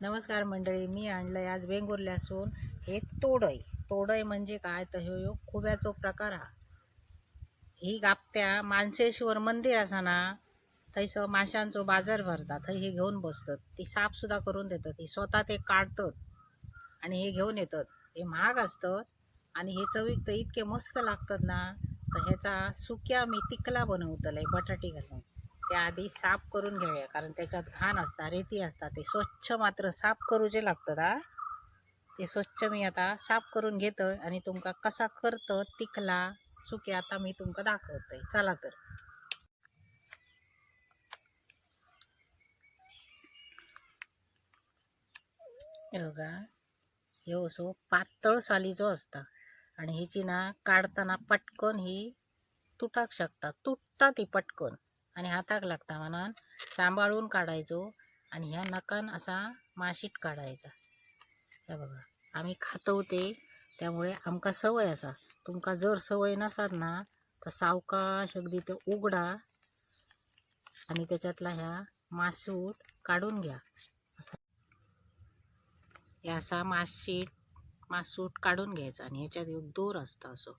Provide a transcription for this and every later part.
नमस्कार मंडळी मी आणलं आहे आज वेंगुर्ल्यासून हे तोडय तोडय म्हणजे काय? तर ह्यो ह्यो खुब्याचो प्रकार हा. ही गापत्या मानसेश्वर मंदिर असा ना थंयसर माशांचो बाजार भरता थंय हे घेऊन बसतात. ती साफ सुद्धा करून देतात. ही स्वतः ते काढतात आणि हे घेऊन येतात. हे महाग असतं आणि हे चवीक तर इतके मस्त लागतात ना तर ह्याचा सुक्या मी तिकला बनवतलंय बटाटी घालून. त्या आधी साफ करून घेऊया कारण त्याच्यात घाण असता रेती असता ते स्वच्छ मात्र साफ करूचे लागतात हा. ते स्वच्छ मी आता साफ करून घेतोय आणि तुमका कसा करतं तिखला सुके आता मी तुमका दाखवतोय. चला तर. हे बघा ह्यो असो पातळ सालीचो असता आणि हिची ना काढताना पटकन ही तुटाक शकता तुटता ती पटकन. आणि हाताक लागता म्हणान. सांभाळून काढायचो आणि ह्या नकान असा माशीत काढायचा. हे बघा आम्ही खातवते त्यामुळे आमका सवय असा. तुमका जर सवय नसात ना तर सावकाश अगदी ते उघडा आणि त्याच्यातला ह्या मासूट काढून घ्या. असा. हे असा माशीट मासूट काढून घ्यायचा आणि ह्याच्यात एक दोर असता असो.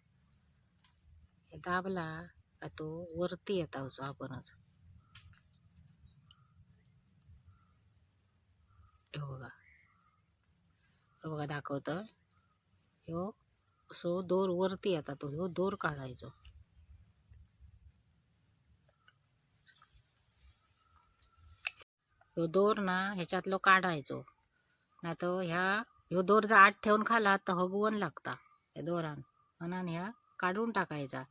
हे दाबला तो वरती येता असो आपणच. हे बघा. हे बघा दाखवतं. ह्यो असो दोर वरती येता तो. ह्यो दोर काढायचो. ह्यो दोर ना ह्याच्यातलो काढायचो. ना तर ह्या ह्यो दोर जर आत ठेवून खाला तर हगवण लागता. ह्या दोरान. म्हणून ह्या काढून टाकायचा.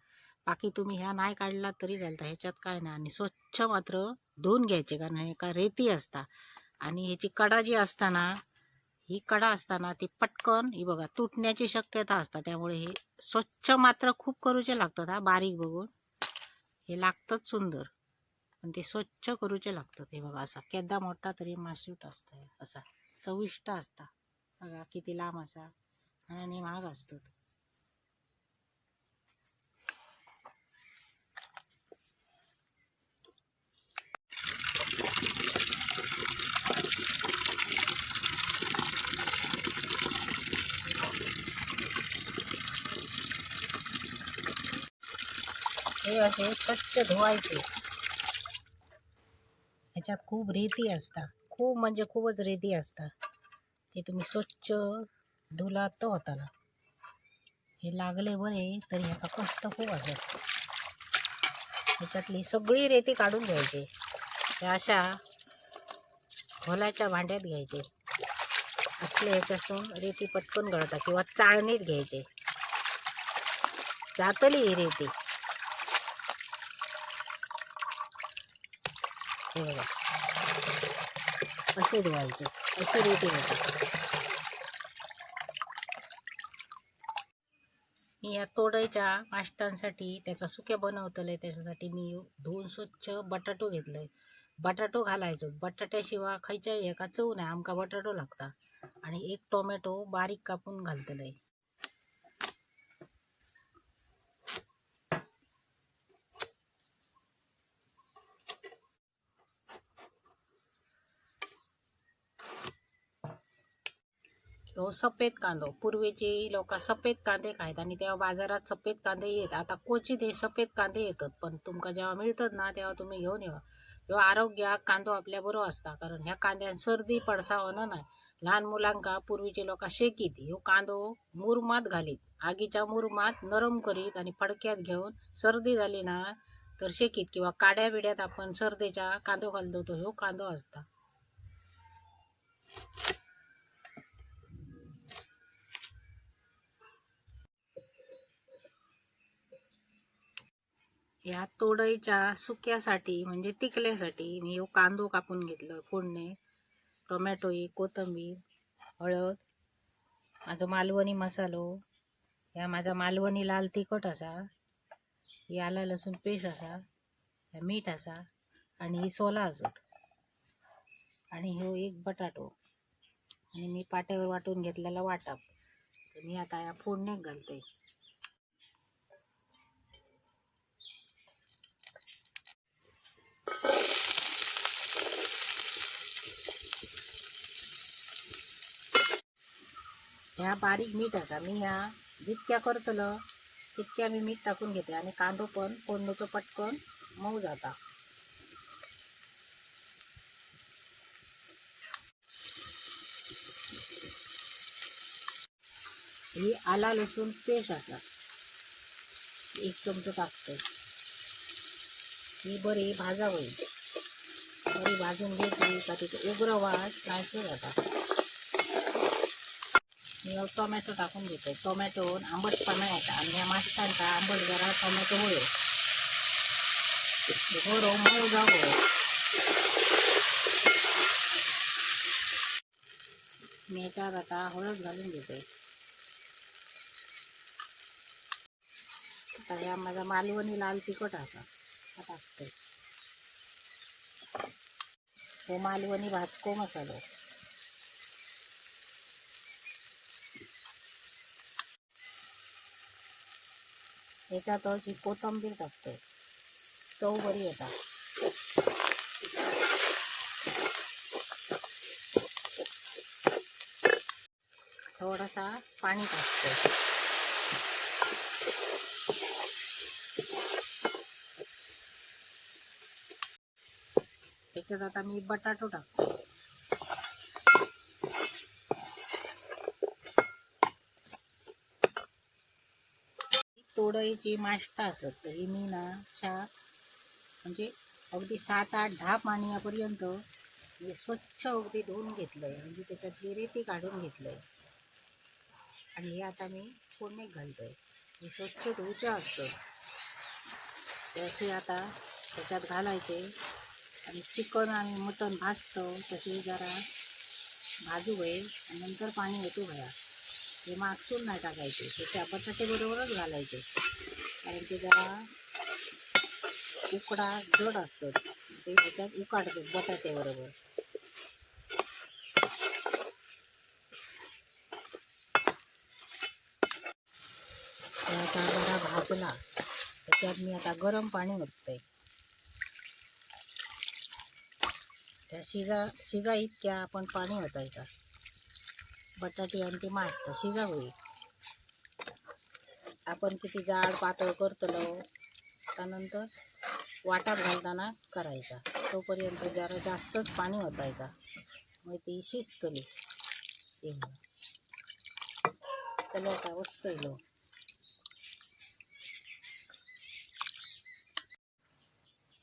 बाकी तुम्ही ह्या नाही काढला तरी चालतं. ह्याच्यात काय नाही आणि स्वच्छ मात्र धुवून घ्यायचे कारण हे का रेती असता. आणि ह्याची कडा जी असताना ही कडा असताना ती पटकन ही बघा तुटण्याची शक्यता असता. त्यामुळे हे स्वच्छ मात्र खूप करूचे लागतात हा बारीक बघून. हे लागतंच सुंदर. पण ते स्वच्छ करूचे लागतात हे बघा असा केद्दा मोठा तरी मासूट असतं असा चविष्ट असता. बघा किती लांब असा आणि महाग असतात हे असे स्वच्छ धुवायचे. ह्याच्यात खूप रेती असता खूप म्हणजे खूपच रेती असता ते तुम्ही स्वच्छ धुला तर होताना हे लागले बरे तरी ह्याचा कष्ट खूप असत ह्याच्यातली सगळी रेती काढून घ्यायची. ह्या अशा खोलाच्या भांड्यात घ्यायचे. असले ह्याच्यासून रेती पटकन गळतात किंवा चाळणीत घ्यायचे. जातली ही रेती. हे बघा. असे धुवायचे अशी रेटी होते मी या तोडायच्या माष्टांसाठी त्याचा सुक्या बनवतलंय त्याच्यासाठी मी धुवून स्वच्छ बटाटो घेतलंय. बटाटो घालायचो. बटाट्याशिवाय खयच्या एका चव नाही आमका बटाटो लागता. आणि एक टोमॅटो बारीक कापून घालतलंय. ह्यो सफेद कांदो. पूर्वीचे लोक सफेद कांदे खायत आणि तेव्हा बाजारात सफेद कांदे येत. आता क्वचित हे सफेद कांदे येतात पण तुमका जेव्हा मिळतात ना तेव्हा तुम्ही घेऊन येवा. ह्यो आरोग्याक कांदो आपल्या बरो असता कारण ह्या कांद्यान सर्दी पडसावनं नाही. लहान मुलांका पूर्वीचे लोक शेकीत ह्यो कांदो मुरमात घालीत. आगीच्या मुरमात नरम करीत आणि फडक्यात घेऊन सर्दी झाली ना तर शेकीत किंवा काड्या बिड्यात आपण सर्दीच्या कांदो घालतो तो ह्यो कांदो असता. या तोडईच्या सुक्यासाठी म्हणजे तिकल्यासाठी मी ह्यो कांदो कापून घेतलो फोडणे टोमॅटो एक कोथिंबीर हळद माझो मालवणी मसालो ह्या माझा मालवणी लाल तिखट असा ही आला लसूण पेस्ट असा ह्या मीठ असा आणि ही सोला असत आणि ह्यो एक बटाटो. आणि मी पाट्यावर वाटून घेतलेला वाटप. मी आता या फोडण्याक घालते. ह्या बारीक मीठ असा मी ह्या जितक्या करतलं तितक्या मी मीठ टाकून घेते आणि कांदो पण फोडणीचो पटकन मऊ जाता. ही आला लसूण पेस्ट असा एक चमचो टाकतो. ही बरी भाजा होईल बरी भाजून घेतली का तिथे उग्र वास नाहीसे जाता टोमॅटो टाकून घेतो. टोमॅटोन आंबटपणा येतात आणि या माशांचा आंबट जरा टोमॅटो होईल. बरो हो, मळ जावं हो. मी याच्यात आता हळद घालून घेते. आता ह्या माझा मालवणी लाल तिखट असा टाकते. हो मालवणी भाजको मसालो याच्यातच ही कोथंबीर टाकते. चव बरी येतात थोडासा पाणी टाकते. त्याच्यात आता मी बटाटो टाकतो. तोडईची माष्टा असत तर ही मी ना अशा म्हणजे अगदी सात आठ दहा पाण्यापर्यंत म्हणजे स्वच्छ अगदी धुवून घेतलं आहे म्हणजे त्याच्यातली रेती काढून घेतलं आहे आणि हे आता मी फोडणीत आहे हे स्वच्छ धुवचं असतं. ते असे आता त्याच्यात घालायचे. आणि चिकन आणि मटण भाजतं. तसे जरा भाजू भये आणि नंतर पाणी येतो भया हे मागसून नाही टाकायचे. ते त्या बटाटेबरोबरच घालायचे. कारण ते जरा उकडा जड असतो. ते ह्याच्यात उकाडतो बटाट्याबरोबर आता जरा भाजला. त्याच्यात मी आता गरम पाणी ओतते. त्या शिजा शिजा इतक्या आपण पाणी ओतायचं. बटाटे आणि ते मासतं शिजा होईल आपण किती जाड पातळ करतलो त्यानंतर वाटात घालताना करायचा. तोपर्यंत जरा जास्तच पाणी ओतायचा. मग ती शिजतली. त्याला आता वस्तयलो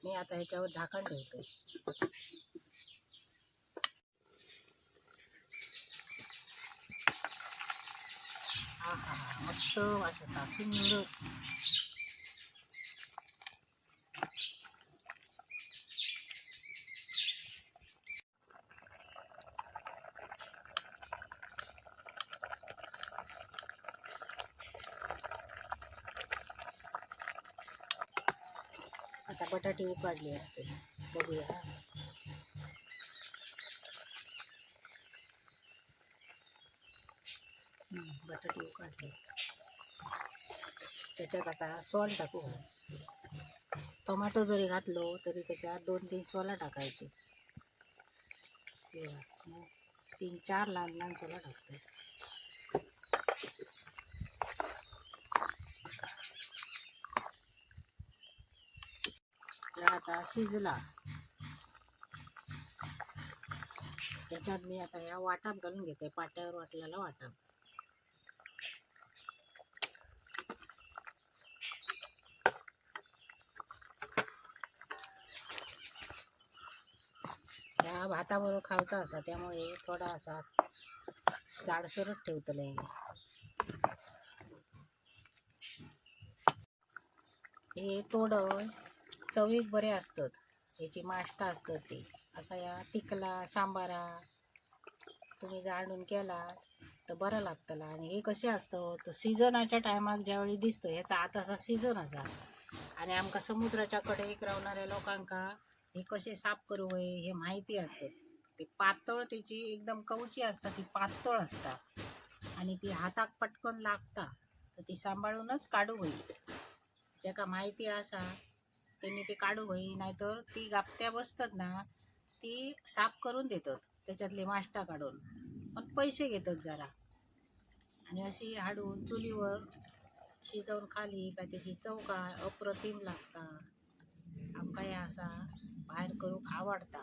मी आता ह्याच्यावर झाकण ठेवतो हा हा हा मस्त वाटत सुंदर आता बटाटे उकाडले असते बघूया बटाटे त्याच्यात आता सॉल टाकू. टोमॅटो जरी घातलो तरी त्याच्यात दोन तीन सोला टाकायचे. तीन चार लहान लहान सोला टाकते. आता शिजला. त्याच्यात मी आता ह्या वाटाप घालून घेते. पाट्यावर वाटलेला वाटाप त्या भाताबरोबर खावचा असा त्यामुळे थोडा असा जाडसरच ठेवतले हे थोडं चवीक बरे असतात. याची माष्टा असतात ती. असा या टिकला सांबारा तुम्ही जाणून केला तर बरं लागतला आणि हे कसे असतं तर सिजनाच्या टायमाक ज्यावेळी दिसतं ह्याचा आता असा सीझन असा. आणि आमका समुद्राच्या कडेक रावणाऱ्या लोकांका हे कसे साफ करू होय हे माहिती असते. ते पातळ त्याची एकदम कवची असतात ती पातळ असतात. आणि ती हाताक पटकन लागता तर ती सांभाळूनच काढू होई ज्याका माहिती असा त्यांनी ते काढू होई नाहीतर ती गापत्या बसतात ना ती साफ करून देतात त्याच्यातले माष्टा काढून. पण पैसे घेतात जरा. आणि अशी हाडून चुलीवर शिजवून खाली काय त्याची चौका काय अप्रतिम लागता. आमकां हें आसा भायर करूंक आवडटा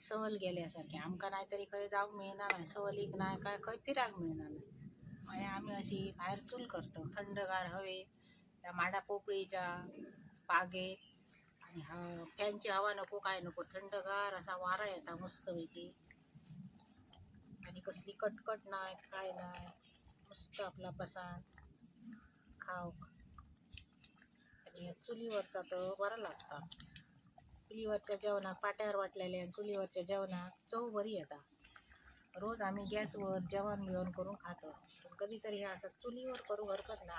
सहल गेल्यासारखें. आमकां नाय तरी खंय जावंक मेळना ना सहलीक ना काय खंय फिराक मेळना ना मागीर म्हणजे आमी अशी भायर चूल करतो. थंडगार हवे त्या माडा पोपळीच्या बागेत आणि फॅनची हवा नको काय नको. थंडगार असा वारा येता मस्तपैकी. आणि कसली कटकट नाय काय नाय. मस्त आपला बसान खावक आणि चुलीवरचा तर बरा लागता. चुलीवरच्या जेवणाक पाट्यावर वाटलेल्या आणि चुलीवरच्या जेवणाक चव बरी येता रोज आम्ही गॅसवर जेवण बिवण करून खातो. पण कधीतरी हे असं चुलीवर करू हरकत ना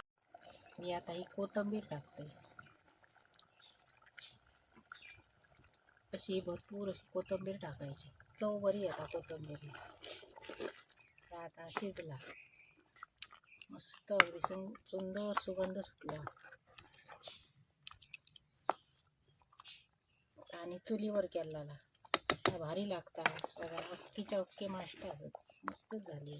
मी आता ही कोथंबीर टाकते. अशी भरपूर अशी कोथंबीर टाकायची. चव बरी येता कोथंबीर आता शिजला. मस्त अगदी सुंदर सुगंध सुटला. आणि चुलीवर केलेला. काय भारी लागता बघा अख्खीच्या अख्खी माष्ट असत मस्तच झाली.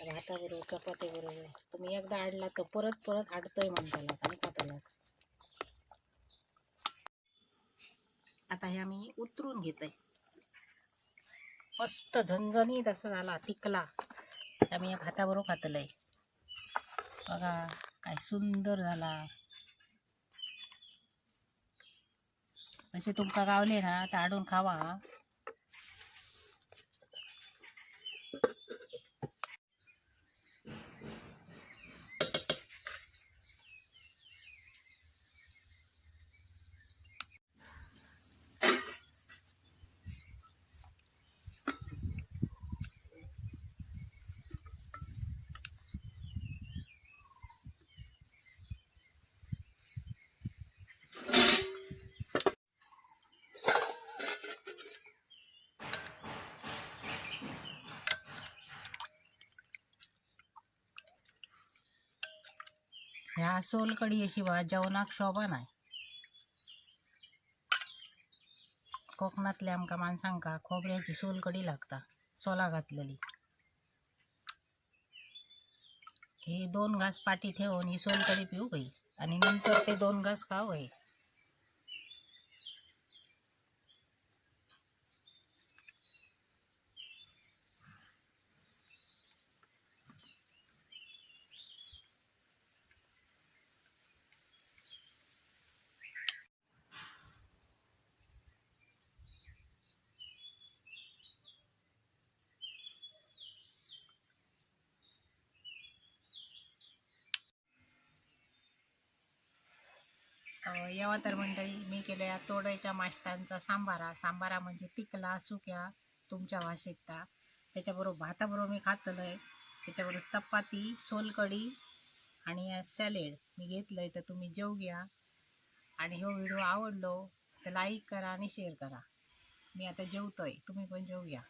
भाताबरोबर चपाती बरोबर तुम्ही एकदा आडला तर परत परत आडतोय म्हणताला आणि खाताला आता हे आम्ही उतरून घेतोय. मस्त झणझणीत असं झाला तिकला आम्ही या भाताबरोबर खातलंय बघा काय सुंदर झाला. अशी तुमका गावले ना तर हाडून खावा. ह्या सोलकडी शिवाय जेवणाक शोभा नाही. कोकणातल्या आमका माणसांका खोबऱ्याची सोलकडी लागता सोला घातलेली. ही दोन घास पाटी ठेवून ही सोलकडी पिऊ गई आणि नंतर ते दोन घास खाऊ गई येवा तर मंडळी मी केल्या तोडायच्या माष्टांचा सांबारा. सांबारा म्हणजे टिकला सुक्या तुमच्या भाषेत त्याच्याबरोबर भाताबरोबर मी खातलं आहे त्याच्याबरोबर चपाती सोलकडी आणि सॅलेड मी घेतलंय तर तुम्ही जेव घ्या. आणि हो व्हिडिओ आवडलो तर लाईक करा आणि शेअर करा. मी आता जेवतो आहे तुम्ही पण जेव घ्या.